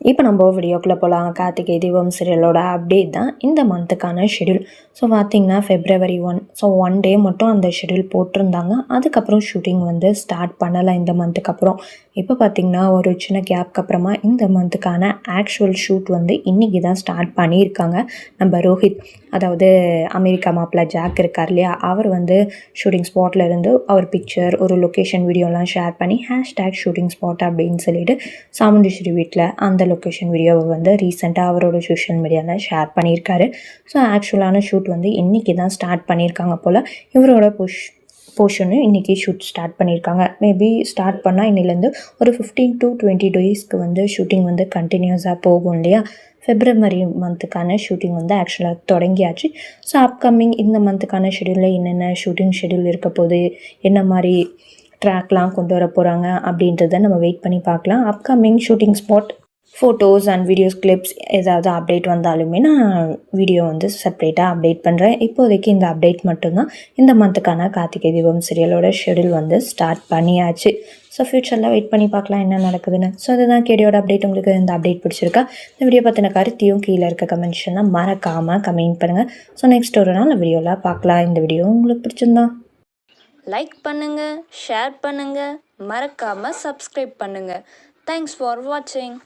இப்போ நம்ம வீடியோக்குள்ளே போகலாம் கார்த்திகை தீபம் சீரியலோட அப்டேட் தான் இந்த மந்த்துக்கான ஷெடியூல் ஸோ பார்த்தீங்கன்னா February one so one day மட்டும் அந்த ஷெடியூல் போட்டிருந்தாங்க. அதுக்கப்புறம் ஷூட்டிங் வந்து ஸ்டார்ட் பண்ணலை இந்த மந்த்துக்கு அப்புறம். இப்போ பார்த்தீங்கன்னா ஒரு சின்ன கேப்க்கு அப்புறமா இந்த மந்த்துக்கான ஆக்சுவல் ஷூட் வந்து இன்றைக்கி தான் ஸ்டார்ட் பண்ணியிருக்காங்க. நம்ம ரோஹித் அதாவது அமெரிக்கா மாப்பிள்ள ஜாக் இருக்கார் இல்லையா? அவர் வந்து ஷூட்டிங் ஸ்பாட்டில் இருந்து அவர் பிக்சர் ஒரு லொக்கேஷன் வீடியோலாம் ஷேர் பண்ணி ஹேஷ்டேக் ஷூட்டிங் ஸ்பாட் அப்படின்னு சொல்லிட்டு சாமுண்டீஸ்வரி வீட்டில் அந்த லொக்கேஷன் வீடியோவை வந்து ரீசெண்டாக அவரோட சோஷியல் மீடியாவில் ஷேர் பண்ணியிருக்காரு. ஸோ ஆக்சுவலான ஷூட் வந்து இன்றைக்கி தான் ஸ்டார்ட் பண்ணியிருக்காங்க போல். இவரோட புஷ் போர்ஷனும் இன்றைக்கி ஷூட் ஸ்டார்ட் பண்ணியிருக்காங்க. மேபி ஸ்டார்ட் பண்ணால் இன்னிலேருந்து ஒரு ஃபிஃப்டீன் டு டுவெண்ட்டி டேஸ்க்கு வந்து ஷூட்டிங் வந்து கண்டினியூஸாக போகும் இல்லையா? ஃபெப்ரவரி மந்த்துக்கான ஷூட்டிங் வந்து ஆக்சுவலாக தொடங்கியாச்சு. ஸோ அப்கமிங் இந்த மந்த்துக்கான ஷெடியூலில் என்னென்ன ஷூட்டிங் ஷெடியூல் இருக்க போது என்ன மாதிரி ட்ராக்லாம் கொண்டு வர போகிறாங்க அப்படின்றத நம்ம வெயிட் பண்ணி பார்க்கலாம். Upcoming shooting spot photos and videos clips ஏதாவது அப்டேட் வந்தாலுமே நான் வீடியோ வந்து செப்பரேட்டாக அப்டேட் பண்ணுறேன் இப்போதைக்கு இந்த அப்டேட் மட்டும்தான். இந்த மந்த்துக்கான கார்த்திகை தீபம் சீரியலோட ஷெடியூல் வந்து ஸ்டார்ட் பண்ணியாச்சு. ஸோ ஃப்யூச்சரில் வெயிட் பண்ணி பார்க்கலாம் என்ன நடக்குதுன்னு. ஸோ அதுதான் கேடியோட அப்டேட் உங்களுக்கு இந்த அப்டேட் பிடிச்சிருக்கா? இந்த வீடியோ பற்றின கருத்தையும் கீழே இருக்க கமெண்ட்ஷனை மறக்காமல் கமெண்ட் பண்ணுங்கள் ஸோ நெக்ஸ்ட் ஒரு நாள் வீடியோவில் பார்க்கலாம். இந்த வீடியோ உங்களுக்கு பிடிச்சிருந்தா. லைக் பண்ணுங்கள் ஷேர் பண்ணுங்கள் மறக்காமல் சப்ஸ்கிரைப் பண்ணுங்கள் தேங்க்ஸ் ஃபார் வாட்சிங்